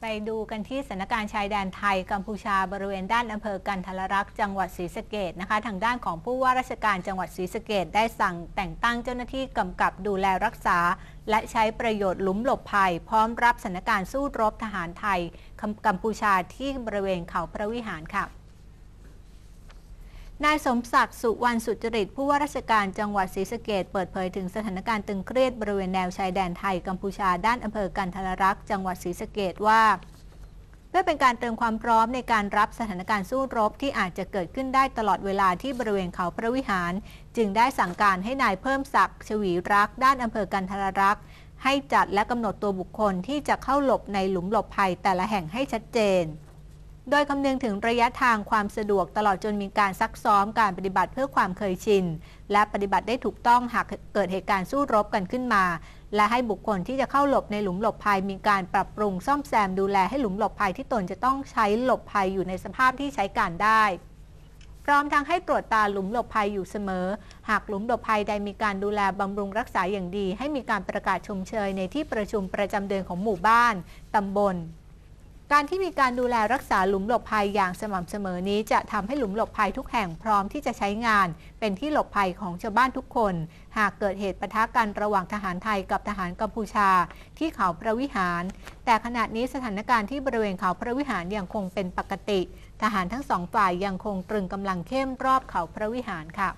ไปดูกันที่สถานการณ์ชายแดนไทยกัมพูชาบริเวณด้านอำเภอกันทรรักษ์จังหวัดศรีสะเกดนะคะ ทางด้านของผู้ว่าราชการจังหวัดศรีสะเกดได้สั่งแต่งตั้งเจ้าหน้าที่กำกับดูแลรักษา และใช้ประโยชน์หลุมหลบภัย พร้อมรับสถานการณ์สู้รบทหารไทยกัมพูชาที่บริเวณเขาพระวิหารค่ะ นายสมศักดิ์สุวรรณสุจริต ผู้ว่าราชการจังหวัดศรีสะเกดเปิดเผยถึงสถานการณ์ตึงเครียดบริเวณแนวชายแดนไทยกัมพูชาด้านอำเภอกันทรรักษ์จังหวัดศรีสะเกดว่า เพื่อเป็นการเตรียมความพร้อมในการรับสถานการณ์สู้รบที่อาจจะเกิดขึ้นได้ตลอดเวลาที่บริเวณเขาพระวิหาร จึงได้สั่งการให้นายเพิ่มศักดิ์ชวีรักษ์ด้านอำเภอกันทรรักษ์ให้จัดและกำหนดตัวบุคคลที่จะเข้าหลบในหลุมหลบภัยแต่ละแห่งให้ชัดเจน โดยคำนึงถึงระยะทางความสะดวกตลอดจนมีการซักซ้อมการปฏิบัติเพื่อความเคยชิน และปฏิบัติได้ถูกต้องหากเกิดเหตุการณ์สู้รบกันขึ้นมา และให้บุคคลที่จะเข้าหลบในหลุมหลบภัยมีการปรับปรุงซ่อมแซมดูแลให้หลุมหลบภัยที่ตนจะต้องใช้หลบภัยอยู่ในสภาพที่ใช้การได้พร้อมทั้งให้ตรวจตาหลุมหลบภัยอยู่เสมอ หากหลุมหลบภัยใดมีการดูแลบำรุงรักษาอย่างดี ให้มีการประกาศชมเชยในที่ประชุมประจำเดือนของหมู่บ้าน ตำบล การที่มีการดูแลรักษาหลุมหลบภัยอย่างสม่ำเสมอนี้จะทำให้หลุมหลบภัยทุกแห่งพร้อมที่จะใช้งาน เป็นที่หลบภัยของชาวบ้านทุกคน หากเกิดเหตุปะทะกันระหว่างทหารไทยกับทหารกัมพูชา ที่เขาพระวิหาร แต่ขณะนี้สถานการณ์ที่บริเวณเขาพระวิหารยังคงเป็นปกติ ทหารทั้งสองฝ่ายยังคงตรึงกำลังเข้มรอบเขาพระวิหารค่ะ